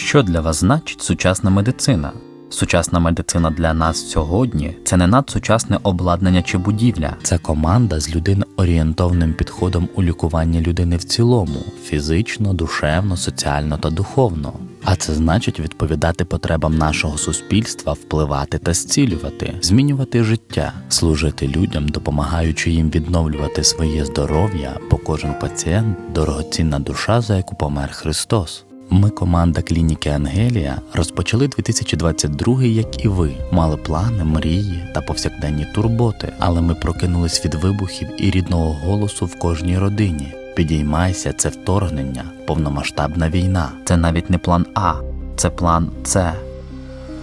Що для вас значить сучасна медицина? Сучасна медицина для нас сьогодні це не надсучасне обладнання чи будівля. Це команда з людино-орієнтовним підходом у лікуванні людини в цілому фізично, душевно, соціально та духовно. А це значить відповідати потребам нашого суспільства, впливати та зцілювати, змінювати життя, служити людям, допомагаючи їм відновлювати своє здоров'я, бо кожен пацієнт дорогоцінна душа, за яку помер Христос. Ми, команда клініки Ангелія, розпочали 2022 як і ви. Мали плани, мрії та повсякденні турботи, але ми прокинулись від вибухів і рідного голосу в кожній родині. Підіймайся, це вторгнення, повномасштабна війна. Це навіть не план А, це план С.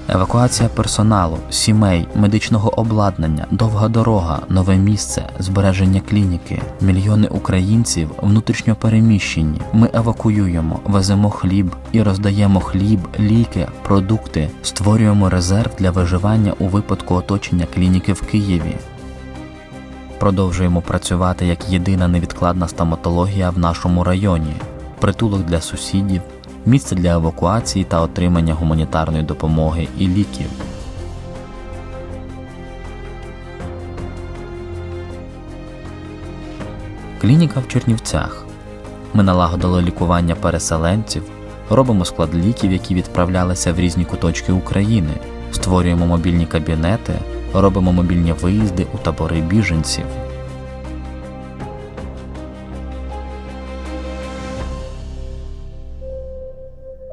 Евакуація персоналу, сімей, медичного обладнання, довга дорога, нове місце, збереження клініки, мільйони українців внутрішньо переміщені. Ми евакуюємо, веземо хліб і роздаємо хліб, ліки, продукти, створюємо резерв для виживання у випадку оточення клініки в Києві. Продовжуємо працювати як єдина невідкладна стоматологія в нашому районі, притулок для сусідів, місце для евакуації та отримання гуманітарної допомоги і ліків. Клініка в Чернівцях. Ми налагодили лікування переселенців, робимо склад ліків, які відправлялися в різні куточки України, створюємо мобільні кабінети, робимо мобільні виїзди у табори біженців.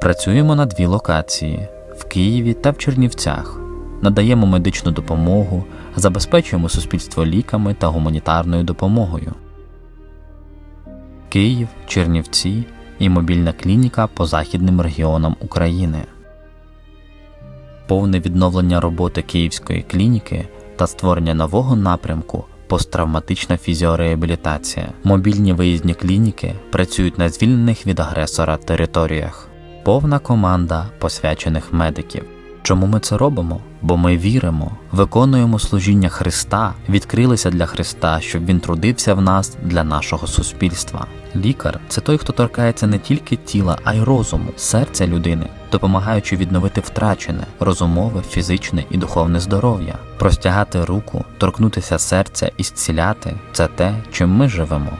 Працюємо на дві локації в Києві та в Чернівцях. Надаємо медичну допомогу, забезпечуємо суспільство ліками та гуманітарною допомогою. Київ, Чернівці і мобільна клініка по західним регіонам України. Повне відновлення роботи Київської клініки та створення нового напрямку посттравматична фізіореабілітація. Мобільні виїзні клініки працюють на звільнених від агресора територіях. Повна команда посвячених медиків. Чому ми це робимо? Бо ми віримо, виконуємо служіння Христа, відкрилися для Христа, щоб Він трудився в нас для нашого суспільства. Лікар це той, хто торкається не тільки тіла, а й розуму, серця людини, допомагаючи відновити втрачене розумове, фізичне і духовне здоров'я, простягати руку, торкнутися серця і зціляти це те, чим ми живемо.